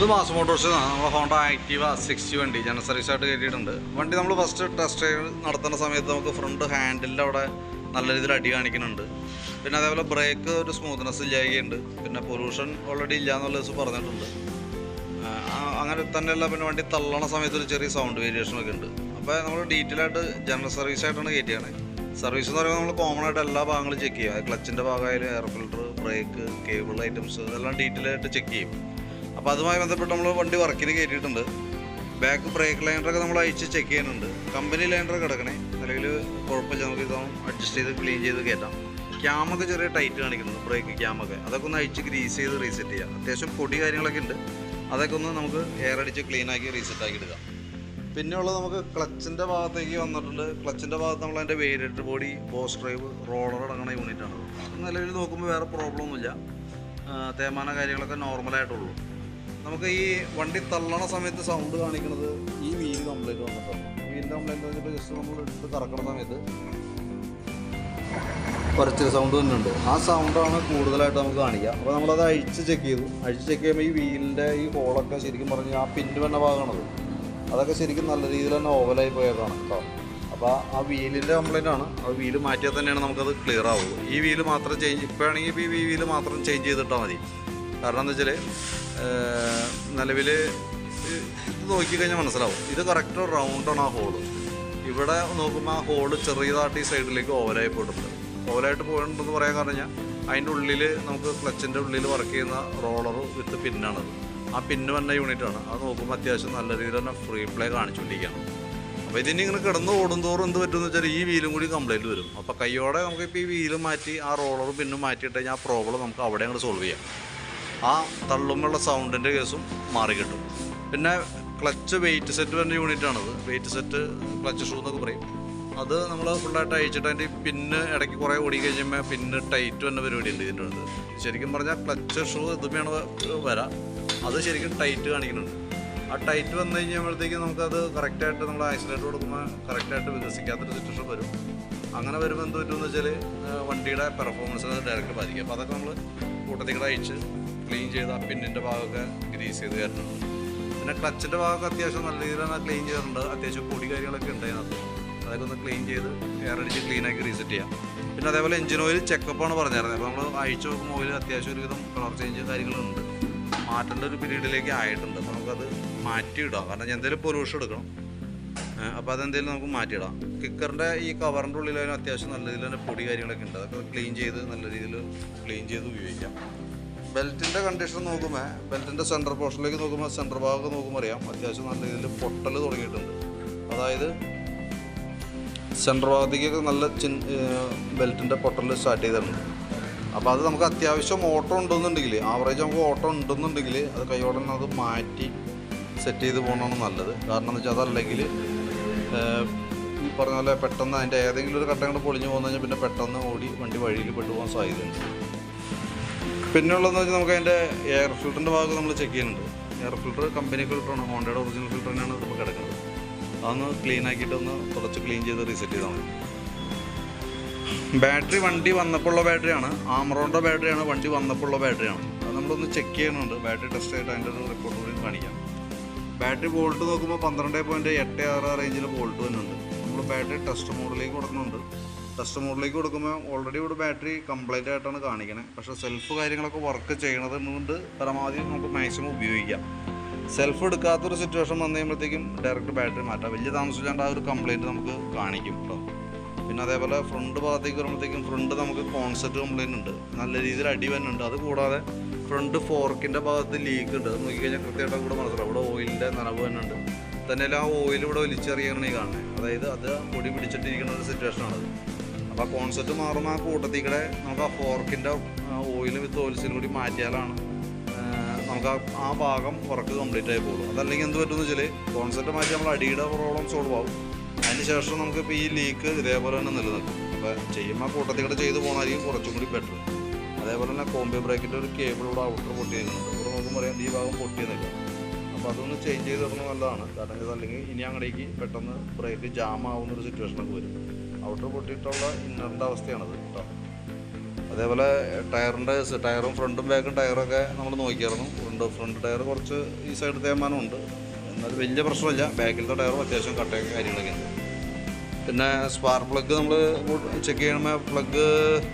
ഇത് mass motors നമ്മുടെ Honda Activa sixty വണ്ടി ജനറൽ സർവീസ് ആയിട്ട് കയറ്റിയിട്ടുണ്ട്. വണ്ടി നമ്മൾ ഫസ്റ്റ് ടെസ്റ്റ് ഡ്രൈവ് നടത്തുന്ന സമയത്ത് നമുക്ക് ഫ്രണ്ട് ഹാൻഡിലിന്റെ അവിടെ നല്ല രീതിയിൽ അടി കാണിക്കുന്നുണ്ട്. പിന്നെ അതേപോലെ ബ്രേക്ക് ഒരു സ്മൂത്ത്നെസ് ഇല്ലായകയുണ്ട്. പിന്നെ പൊല്യൂഷൻ ഓൾറെഡി ഇല്ല എന്നുള്ള ദിവസം പറഞ്ഞിട്ടുണ്ട്. അങ്ങനെ തന്നെയല്ല പിന്നെ വണ്ടി തള്ളണ സമയത്ത് ഒരു ചെറിയ സൗണ്ട് വേരിയേഷൻ ഒക്കെ ഉണ്ട്. അപ്പോൾ നമ്മൾ ഡീറ്റെയിൽ ആയിട്ട് ജനറൽ സർവീസ് ആയിട്ടാണ് കയറ്റിയാണ്. സർവീസ് എന്ന് പറയുമ്പോൾ നമ്മൾ കോമൺ ആയിട്ട് എല്ലാ ഭാഗങ്ങളും ചെക്ക് ചെയ്യും ക്ലച്ചിന്റെ ഭാഗമായാലും air filter brake cable items ഇതെല്ലാം ഡീറ്റെയിൽ ആയിട്ട് ചെക്ക് ചെയ്യും. അപ്പോൾ അതുമായി ബന്ധപ്പെട്ട് നമ്മൾ വണ്ടി വർക്കിന് കയറ്റിയിട്ടുണ്ട് ബാക്ക് ബ്രേക്ക് ലൈനറൊക്കെ നമ്മൾ അയച്ച് ചെക്ക് ചെയ്യുന്നുണ്ട്. കമ്പനി ലൈനർ കിടക്കണേ. അല്ലെങ്കിൽ കുഴപ്പമില്ല നമുക്ക് ഇതാവും അഡ്ജസ്റ്റ് ചെയ്ത് ക്ലീൻ ചെയ്ത് കയറ്റാം ക്യാമൊക്കെ ചെറിയ ടൈറ്റ് കാണിക്കുന്നുണ്ട് ബ്രേക്ക് ക്യാമൊക്കെ അതൊക്കെ ഒന്ന് അഴിച്ച് ഗ്രീസ് ചെയ്ത് റീസെറ്റ് ചെയ്യാം. അത്യാവശ്യം പൊടി കാര്യങ്ങളൊക്കെ ഉണ്ട്. അതൊക്കെ ഒന്ന് നമുക്ക് എയർ അടിച്ച് ക്ലീൻ ആക്കി റീസെറ്റ് ആക്കി എടുക്കാം. പിന്നെ ഉള്ളത് നമുക്ക് ക്ലച്ചിന്റെ ഭാഗത്തേക്ക് വന്നിട്ടുണ്ട്. ക്ലച്ചിന്റെ ഭാഗത്ത് നമ്മൾ അതിന്റെ variator body boss drive roller അടങ്ങുന്ന യൂണിറ്റാണ് നിലവിൽ നോക്കുമ്പോൾ വേറെ പ്രോബ്ലം ഒന്നുമില്ല. തേമാന കാര്യങ്ങളൊക്കെ നോർമലായിട്ടുള്ളൂ നമുക്ക് ഈ വണ്ടി തള്ളണ സമയത്ത് സൗണ്ട് കാണിക്കുന്നത് ഈ വീൽ കംപ്ലൈന്റ് വന്നിട്ടാണ് വീലിന്റെ കംപ്ലൈന്റ് വന്നിട്ട് ജസ്റ്റ് നമ്മൾ എടുത്ത് കറക്കണ സമയത്ത് കുറച്ച് സൗണ്ട് തന്നെ ഉണ്ട് ആ സൗണ്ടാണ് കൂടുതലായിട്ട് നമുക്ക് കാണിക്കുക അപ്പോൾ നമ്മളത് അഴിച്ച് ചെക്ക് ചെയ്തു. അഴിച്ച് ചെക്ക് ചെയ്യുമ്പോൾ ഈ വീലിന്റെ ഈ ഹോളൊക്കെ ശരിക്കും പറഞ്ഞ് ആ പിന്ന് വന്ന ഭാഗമാണത്. അതൊക്കെ ശരിക്കും നല്ല രീതിയിൽ തന്നെ ഓവലായി പോയതാണ് കേട്ടോ അപ്പോൾ ആ വീലിന്റെ കംപ്ലൈന്റ് ആണ്. ആ വീൽ മാറ്റിയാൽ തന്നെയാണ് നമുക്കത് ക്ലിയർ ആവുള്ളൂ ഈ വീൽ മാത്രം ചേഞ്ച് ഇപ്പോഴാണെങ്കിൽ ഇപ്പോൾ ഈ വീൽ മാത്രം ചേഞ്ച് ചെയ്തിട്ടാൽ മതി. കാരണം എന്താ വെച്ചാൽ നിലവിൽ ഇത് നോക്കിക്കഴിഞ്ഞാൽ മനസ്സിലാവും. ഇത് കറക്റ്റ് റൗണ്ടാണ് ആ ഹോൾ ഇവിടെ നോക്കുമ്പോൾ ആ ഹോൾ ചെറിയതായിട്ട് ഈ സൈഡിലേക്ക് ഓവലായി പോയിട്ടുണ്ട്. ഓവലായിട്ട് പോയിട്ടുണ്ടെന്ന് പറയാൻ കാരണം അതിന്റെ ഉള്ളിൽ നമുക്ക് ക്ലച്ചിന്റെ ഉള്ളിൽ വർക്ക് ചെയ്യുന്ന റോളർ വിത്ത് പിന്നാണത് ആ പിന്ന് വന്ന യൂണിറ്റാണ് അത് നോക്കുമ്പോൾ അത്യാവശ്യം നല്ല രീതിയിൽ തന്നെ ഫ്രീ പ്ലേ കാണിച്ചുകൊണ്ടിരിക്കുകയാണ്. അപ്പോൾ ഇതിനി ഇങ്ങനെ കിടന്ന് ഓടുന്തോറും എന്ത് പറ്റുമെന്ന് വെച്ചാൽ ഈ വീലും കൂടി കംപ്ലൈന്റ് വരും. അപ്പോൾ കൈയോടെ നമുക്ക് ഇപ്പോൾ ഈ വീൽ മാറ്റി ആ റോളർ പിന്നും മാറ്റിയിട്ട് കഴിഞ്ഞാൽ ആ പ്രോബ്ലം നമുക്ക് അവിടെ അങ്ങോട്ട് സോൾവ് ചെയ്യാം. ആ തള്ളുമ്പുള്ള സൗണ്ടിന്റെ കേസും മാറി കിട്ടും. പിന്നെ ക്ലച്ച് വെയിറ്റ് സെറ്റ് പറഞ്ഞ യൂണിറ്റാണത് വെയിറ്റ് സെറ്റ് ക്ലച്ച് ഷൂ എന്നൊക്കെ പറയും. അത് നമ്മൾ ഫുള്ളായിട്ട് അയച്ചിട്ട് അതിന്റെ പിന്ന് ഇടയ്ക്ക് കുറേ ഓടി കഴിയുമ്പോൾ പിന്ന് ടൈറ്റ് വന്ന പരിപാടി ഉണ്ട് ഇതിന്റെ അടുത്ത് ശരിക്കും പറഞ്ഞാൽ ക്ലച്ച് ഷൂ ഇതുമാണ് വരാം. അത് ശരിക്കും ടൈറ്റ് കാണിക്കുന്നുണ്ട്. ആ ടൈറ്റ് വന്നു കഴിയുമ്പോഴത്തേക്കും നമുക്കത് കറക്റ്റായിട്ട് നമ്മൾ ആക്സിഡന്റ് കൊടുക്കുമ്പോൾ കറക്റ്റായിട്ട് വികസിക്കാത്തൊരു സിറ്റുവേഷൻ വരും. അങ്ങനെ വരുമ്പോൾ എന്ത് പറ്റുമെന്ന് വെച്ചാൽ വണ്ടിയുടെ പെർഫോമൻസ് ഡയറക്റ്റ് ബാധിക്കും. അപ്പോൾ അതൊക്കെ നമ്മൾ കൂട്ടത്തിൽ കൂടെ അയച്ച് ക്ലീൻ ചെയ്ത് ആ പിന്നിന്റെ ഭാഗമൊക്കെ ഗ്രീസ് ചെയ്ത് തരണം പിന്നെ ക്ലച്ചിന്റെ ഭാഗമൊക്കെ അത്യാവശ്യം നല്ല തന്നെ ക്ലീൻ ചെയ്തിട്ടുണ്ട്. അത്യാവശ്യം പൊടി കാര്യങ്ങളൊക്കെ ഉണ്ട് അതിനകത്ത് അതൊക്കെ ഒന്ന് ക്ലീൻ ചെയ്ത് എയർ ക്ലീൻ ആക്കി റീസെറ്റ് ചെയ്യാം. പിന്നെ അതേപോലെ എഞ്ചിൻ ഓയിൽ ചെക്കപ്പാണ് പറഞ്ഞിരുന്നത്. അപ്പോൾ നമ്മൾ അഴിച്ചു നോക്കുമ്പോൾ ഓയിൽ അത്യാവശ്യം ഒരുവിധം കളർ ചേഞ്ച് കാര്യങ്ങളുണ്ട്. മാറ്റേണ്ട ഒരു പീരീഡിലേക്ക് ആയിട്ടുണ്ട്. അപ്പോൾ നമുക്കത് മാറ്റിയിടാം. കാരണം എന്തെങ്കിലും പൊല്യൂഷൻ എടുക്കണം. അപ്പോൾ അതെന്തെങ്കിലും നമുക്ക് മാറ്റിയിടാം. കിക്കറിന്റെ ഈ കവറിന്റെ അതിന് അത്യാവശ്യം നല്ല രീതിയിൽ തന്നെ പൊടി കാര്യങ്ങളൊക്കെ ഉണ്ട്. അതൊക്കെ ക്ലീൻ ചെയ്ത് നല്ല രീതിയിൽ ക്ലീൻ ചെയ്ത് ഉപയോഗിക്കാം. ബെൽറ്റിന്റെ കണ്ടീഷൻ നോക്കുമ്പോൾ ബെൽറ്റിന്റെ സെന്റർ പോർഷനിലേക്ക് നോക്കുമ്പോൾ സെന്റർ ഭാഗം നോക്കുമ്പോൾ അറിയാം. അത്യാവശ്യം നല്ല രീതിയിൽ പൊട്ടൽ തുടങ്ങിയിട്ടുണ്ട്. അതായത് സെന്റർ ഭാഗത്തേക്കൊക്കെ നല്ല ചിൻ ബെൽറ്റിന്റെ പൊട്ടൽ സ്റ്റാർട്ട് ചെയ്തിട്ടുണ്ട്. അപ്പോൾ അത് നമുക്ക് അത്യാവശ്യം ഓട്ടം ഉണ്ടെന്നുണ്ടെങ്കിൽ ആവറേജ് നമുക്ക് ഓട്ടോ ഉണ്ടെന്നുണ്ടെങ്കിൽ അത് കൈയോടെ അത് മാറ്റി സെറ്റ് ചെയ്ത് പോകണമാണ് നല്ലത്. കാരണം എന്ന് വെച്ചാൽ അതല്ലെങ്കിൽ ഈ പറഞ്ഞ പോലെ പെട്ടെന്ന് അതിന്റെ ഏതെങ്കിലും ഒരു ഘട്ടം കൂടെ പൊളിഞ്ഞു പോകുന്ന കഴിഞ്ഞാൽ പിന്നെ പെട്ടെന്ന് ഓടി വണ്ടി വഴിയിൽ പെട്ടുപോകാൻ സാധ്യതയുണ്ട്. പിന്നെ ഉള്ളതെന്ന് വെച്ചാൽ നമുക്ക് അതിന്റെ എയർ ഫിൽറ്ററിന്റെ ഭാഗം നമ്മൾ ചെക്ക് ചെയ്യുന്നുണ്ട്. എയർ ഫിൽറ്റർ കമ്പനി ഫിൽറ്ററാണ് ഹോണ്ടയുടെ ഒറിജിനൽ ഫിൽറ്റർ തന്നെയാണ് ഇപ്പോൾ കിടക്കുന്നത്. അതൊന്ന് ക്ലീൻ ആക്കിയിട്ട് ഒന്ന് തുടച്ച് ക്ലീൻ ചെയ്ത് റീസെറ്റ് ചെയ്താൽ മതി. ബാറ്ററി വണ്ടി വന്നപ്പോൾ ഉള്ള ബാറ്ററിയാണ് ആമറോണിന്റെ ബാറ്ററിയാണ് വണ്ടി വന്നപ്പോൾ ഉള്ള ബാറ്ററിയാണ് അത് നമ്മളൊന്ന് ചെക്ക് ചെയ്യുന്നുണ്ട്. ബാറ്ററി ടെസ്റ്റ് ആയിട്ട് അതിന്റെ ഒരു റിപ്പോർട്ട് കൂടി കാണിക്കാം. ബാറ്ററി വോൾട്ട് നോക്കുമ്പോൾ പന്ത്രണ്ട് പോയിന്റ് എട്ട് ആറ് റേഞ്ചിൽ വോൾട്ട് വരുന്നുണ്ട് നമ്മൾ ബാറ്ററി ടെസ്റ്റ് മോഡിലേക്ക് കൊടുക്കുന്നുണ്ട്. ടെസ്റ്റ് മോഡിലേക്ക് കൊടുക്കുമ്പോൾ ഓൾറെഡി ഇവിടെ ബാറ്ററി കംപ്ലൈന്റ് ആയിട്ടാണ് കാണിക്കുന്നത് പക്ഷേ സെൽഫ് കാര്യങ്ങളൊക്കെ വർക്ക് ചെയ്യണത് കൊണ്ട് പരമാവധി നമുക്ക് മാക്സിമം ഉപയോഗിക്കാം. സെൽഫ് എടുക്കാത്തൊരു സിറ്റുവേഷൻ വന്നു കഴിയുമ്പോഴത്തേക്കും ഡയറക്റ്റ് ബാറ്ററി മാറ്റാം. വലിയ താമസിച്ചാണ്ട് ആ ഒരു കംപ്ലൈന്റ് നമുക്ക് കാണിക്കും കേട്ടോ പിന്നെ അതേപോലെ ഫ്രണ്ട് ഭാഗത്തേക്ക് വരുമ്പോഴത്തേക്കും ഫ്രണ്ട് നമുക്ക് കോൺസെപ്റ്റ് കംപ്ലൈന്റ് ഉണ്ട്. നല്ല രീതിയിൽ അടി വരുന്നുണ്ട്. അത് കൂടാതെ ഫ്രണ്ട് ഫോർക്കിന്റെ ഭാഗത്ത് ലീക്ക് ഉണ്ട്. അത് നോക്കിക്കഴിഞ്ഞാൽ കൃത്യമായിട്ട് കൂടെ മനസ്സിലാവും ഇവിടെ ഓയിലിന്റെ നനവ് തന്നെ ആ ഓയിൽ ഇവിടെ വലിച്ചെറിയാണ് ഈ കാണുന്നത്. അതായത് അത് പൊടി പിടിച്ചിട്ടിരിക്കുന്ന ഒരു സിറ്റുവേഷനാണത് അപ്പോൾ ആ കോൺസെപ്റ്റ് മാറുമ്പോൾ ആ കൂട്ടത്തിൽ കൂടെ നമുക്ക് ആ ഫോർക്കിന്റെ ഓയിൽ വിത്ത് ഓയിൽസിനും കൂടി മാറ്റിയാലാണ് നമുക്ക് ആ ഭാഗം വർക്ക് കംപ്ലീറ്റ് ആയി പോകും അതല്ലെങ്കിൽ എന്ത് പറ്റുമെന്ന് വെച്ചാൽ കോൺസെപ്റ്റ് മാറ്റി നമ്മൾ അടിയുടെ പ്രോബ്ലം സോൾവ് ആവും. അതിന് ശേഷം നമുക്കിപ്പോൾ ഈ ലീക്ക് ഇതേപോലെ തന്നെ നിലനിൽക്കും. അപ്പോൾ ചെയ്യുമ്പോൾ കൂട്ടത്തിൽ കൂടെ ചെയ്ത് പോകണമായിരിക്കും കുറച്ചും കൂടി ബെറ്റർ അതേപോലെ തന്നെ കോമ്പി ബ്രേക്കിന്റെ ഒരു കേബിൾ ഇവിടെ ഔട്ടർ പൊട്ടി നിൽക്കുന്നുണ്ട് ഇവിടെ നോക്കുമ്പോൾ പറയാം ഈ ഭാഗം പൊട്ടി നിൽക്കും അപ്പോൾ അതൊന്ന് ചേഞ്ച് ചെയ്ത് നല്ലതാണ്. കാരണം അല്ലെങ്കിൽ ഇനി അങ്ങടേക്ക് പെട്ടെന്ന് ബ്രേക്ക് ജാം ആവുന്ന ഒരു സിറ്റുവേഷനൊക്കെ വരും. ഔട്ടർ പൊട്ടിയിട്ടുള്ള ഇന്നറിന്റെ അവസ്ഥയാണത് കേട്ടോ. അതേപോലെ ടയറിന്റെ ടയറും ഫ്രണ്ടും ബാക്കും ടയറൊക്കെ നമ്മൾ നോക്കിയായിരുന്നു. ഫ്രണ്ട് ഫ്രണ്ട് ടയർ കുറച്ച് ഈ സൈഡ് തേമാനമുണ്ട് എന്നാൽ വലിയ പ്രശ്നമില്ല. ബാക്കിലത്തെ ടയറും അത്യാവശ്യം കട്ടയൊക്കെ കാര്യങ്ങളൊക്കെ ഉണ്ട്. പിന്നെ സ്പാർക്ക് പ്ലഗ് നമ്മൾ ചെക്ക് ചെയ്യുമ്പോൾ പ്ലഗ്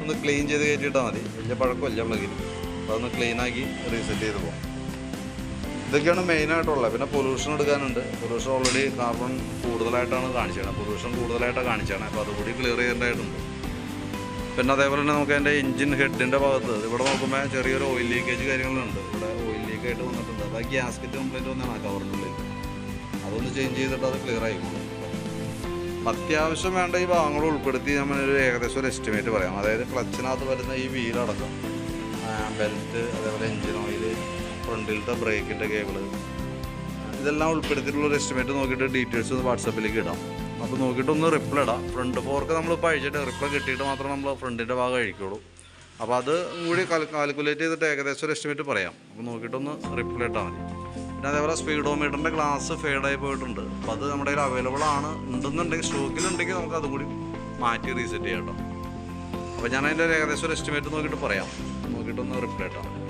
ഒന്ന് ക്ലീൻ ചെയ്ത് കയറ്റിയിട്ടാൽ മതി. വലിയ പഴക്കമില്ല പ്ലഗിന് അപ്പോൾ അതൊന്ന് ക്ലീനാക്കി റീസെറ്റ് ചെയ്ത് പോകും ഇതൊക്കെയാണ് മെയിനായിട്ടുള്ളത് പിന്നെ പൊല്യൂഷൻ എടുക്കാനുണ്ട്. പൊല്യൂഷൻ ഓൾറെഡി കാർബൺ കൂടുതലായിട്ടാണ് കാണിച്ചത് പൊല്യൂഷൻ കൂടുതലായിട്ടാണ് കാണിച്ചത് അപ്പോൾ അതുകൂടി ക്ലിയർ ചെയ്യേണ്ടതായിട്ടുണ്ട്. പിന്നെ അതേപോലെ തന്നെ നമുക്ക് അതിന്റെ എഞ്ചിൻ ഹെഡിന്റെ ഭാഗത്ത് ഇവിടെ നോക്കുമ്പോൾ ചെറിയൊരു ഓയിൽ ലീക്കേജ് കാര്യങ്ങളുണ്ട്. ഇവിടെ ഓയിൽ ലീക്ക് ആയിട്ട് വന്നിട്ടുണ്ട്. അത് ആ ഗ്യാസ്കറ്റ് കംപ്ലൈന്റ് വന്നാണ് കവറിനുള്ളിൽ അതൊന്ന് ചേഞ്ച് ചെയ്തിട്ട് അത് ക്ലിയർ ആയിക്കോളും അത്യാവശ്യം വേണ്ട ഈ ഭാഗങ്ങൾ ഉൾപ്പെടുത്തി നമ്മൾ ഒരു ഏകദേശം ഒരു എസ്റ്റിമേറ്റ് പറയാം. അതായത് ക്ലച്ചിനകത്ത് വരുന്ന ഈ വീലടക്കം ബെൽറ്റ് അതേപോലെ എഞ്ചിൻ ഫ്രണ്ടിലത്തെ ബ്രേക്കിന്റെ കേബിൾ. ഇതെല്ലാം ഉൾപ്പെടുത്തിയിട്ടുള്ള ഒരു എസ്റ്റിമേറ്റ് നോക്കിയിട്ട് ഡീറ്റെയിൽസ് ഒന്ന് വാട്സപ്പിലേക്ക് ഇടാം. അപ്പോൾ നോക്കിയിട്ട് ഒന്ന് റിപ്ലൈ ഇടാം. ഫ്രണ്ട് ഫോർക്ക് നമ്മൾ ഇപ്പോൾ അഴിച്ചിട്ട് റിപ്ലൈ കിട്ടിയിട്ട് മാത്രം നമ്മൾ ഫ്രണ്ടിന്റെ ഭാഗം അഴിക്കുള്ളൂ അപ്പോൾ അത് കൂടി കാൽക്കുലേറ്റ് ചെയ്തിട്ട് ഏകദേശം ഒരു എസ്റ്റിമേറ്റ് പറയാം. അപ്പോൾ നോക്കിയിട്ടൊന്ന് റിപ്ലൈ ഇട്ടാൽ മതി. പിന്നെ അതേപോലെ സ്പീഡോമീറ്ററിന്റെ ഗ്ലാസ് ഫെയ്ഡായി പോയിട്ടുണ്ട്. അപ്പോൾ അത് നമ്മുടെ കയ്യിൽ അവൈലബിൾ ആണ്. ഉണ്ടെന്നുണ്ടെങ്കിൽ സ്റ്റോക്കിലുണ്ടെങ്കിൽ നമുക്ക് അതും കൂടി മാറ്റി റീസെറ്റ് ചെയ്യാം കേട്ടോ. അപ്പോൾ ഞാൻ അതിന്റെ ഏകദേശം ഒരു എസ്റ്റിമേറ്റ് നോക്കിയിട്ട് പറയാം. നോക്കിയിട്ടൊന്ന് റിപ്ലൈ ഇട്ടാൽ മതി.